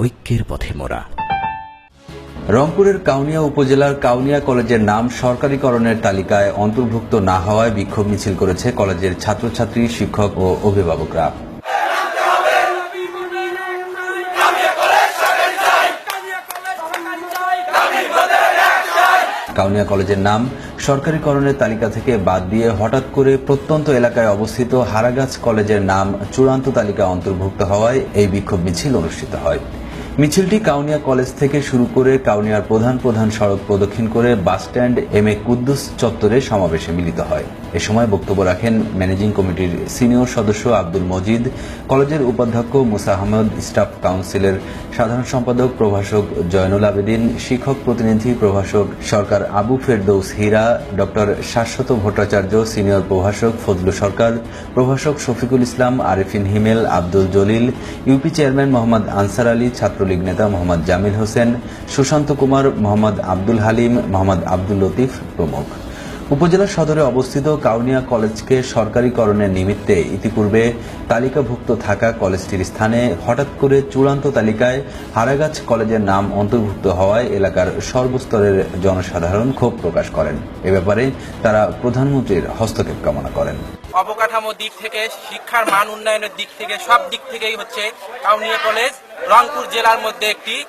ঐক্যের পথে মোরা। রংপুরের কাউনিয়া উপজেলার কাউনিয়া কলেজের নাম সরকারিকরণের তালিকায় অন্তর্ভুক্ত না হওয়ায় বিক্ষোভ মিছিল করেছে কলেজের ছাত্রছাত্রী, শিক্ষক ও অভিভাবকরা। কাউনিয়া কলেজের নাম সরকারিকরণের তালিকা থেকে বাদ দিয়ে হঠাৎ করে প্রত্যন্ত এলাকায় অবস্থিত হারাগাছ কলেজের নাম চূড়ান্ত তালিকা অন্তর্ভুক্ত হওয়ায় এই বিক্ষোভ মিছিল অনুষ্ঠিত হয়। মিছিলটি কাউনিয়া কলেজ থেকে শুরু করে কাউনিয়ার প্রধান প্রধান সড়ক প্রদক্ষিণ করে বাসস্ট্যান্ড এম এ কুদ্দুস চত্বরে সমাবেশে মিলিত হয়। এ সময় বক্তব্য রাখেন ম্যানেজিং কমিটির সিনিয়র সদস্য আব্দুল মজিদ, কলেজের উপাধ্যক্ষ মুসা আহমদ, স্টাফ কাউন্সিলের সাধারণ সম্পাদক প্রভাষক জয়নুল আবেদিন, শিক্ষক প্রতিনিধি প্রভাষক সরকার আবু ফেরদৌস হীরা, ডক্টর শাশ্বত ভট্টাচার্য, সিনিয়র প্রভাষক ফজলু সরকার, প্রভাষক শফিকুল ইসলাম, আরিফিন হিমেল, আব্দুল জলিল, ইউপি চেয়ারম্যান মোহাম্মদ আনসার আলী, ছাত্রলীগ নেতা মোহাম্মদ জামিল হোসেন, সুশান্ত কুমার, মোহাম্মদ আব্দুল হালিম, মোহাম্মদ আব্দুল লতিফ প্রমুখ। উপজেলা সদরে অবস্থিত কাউনিয়া কলেজকে সরকারিকরণের নিমিত্তে ইতিপূর্বে তালিকাভুক্ত থাকা কলেজটির স্থানে হঠাৎ করে চূড়ান্ত তালিকায় হারাগাছ কলেজের নাম অন্তর্ভুক্ত হওয়ায় এলাকার সর্বস্তরের জনসাধারণ ক্ষোভ প্রকাশ করেন। এ ব্যাপারে তারা প্রধানমন্ত্রীর হস্তক্ষেপ কামনা করেন। অবকাঠামো দিক থেকে শিক্ষার মান উন্নয়নের দিক থেকে সব দিক থেকেই হচ্ছে কাউনিয়া কলেজ রংপুর জেলার মধ্যে একটি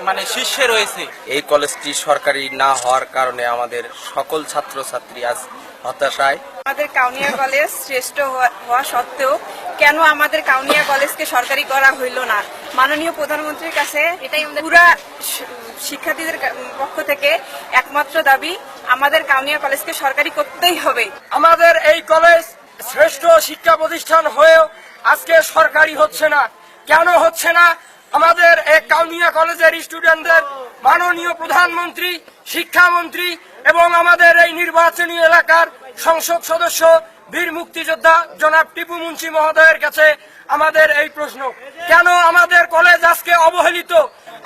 মানে শীর্ষে রয়েছে। এই কলেজটি সরকারি না হওয়ার কারণে আমাদের সকল ছাত্রছাত্রী আজ হতাশায়। আমাদের কাউনিয়া কলেজ শ্রেষ্ঠ হওয়া- হওয়া সত্ত্বেও কেন আমাদের কাউনিয়া কলেজকে সরকারি করা হইল না? মাননীয় প্রধানমন্ত্রীর কাছে এটাই আমাদের পুরা থেকে একমাত্র দাবি আমাদের কাউনিয়া কলেজকে সরকারি করতেই হবে। আমাদের এই কলেজ শ্রেষ্ঠ শিক্ষা প্রতিষ্ঠান হয়েও আজকে সরকারি হচ্ছে না। কেন হচ্ছে না? আমাদের এই কাউনিয়া কলেজের স্টুডেন্টদের মাননীয় প্রধানমন্ত্রী, শিক্ষামন্ত্রী এবং আমাদের এই নির্বাচনী এলাকার সংসদ সদস্য, বীর মুক্তিযোদ্ধা জনাব টিপু মুন্সি মহোদয়ের কাছে আমাদের এই প্রশ্ন, কেন আমাদের কলেজ আজকে অবহেলিত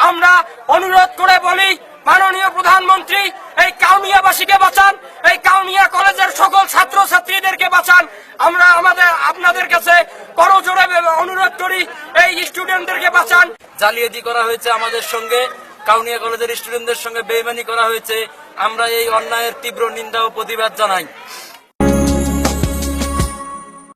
আমরা অনুরোধ করে বলি মাননীয় প্রধানমন্ত্রী, এই কাউমিয়াবাসীকে বাঁচান, এই কাউমিয়া কলেজের সকল ছাত্র ছাত্রীদেরকে বাঁচান। আমরা আমাদের, আপনাদের কাছে করজোরে অনুরোধ করি, এই স্টুডেন্টদেরকে বাঁচান। জালিয়াতি করা হয়েছে আমাদের সঙ্গে কাউনিয়া কলেজের স্টুডেন্টদের সঙ্গে বেইমানি করা হয়েছে। আমরা এই অন্যায়ের তীব্র নিন্দা ও প্রতিবাদ জানাই।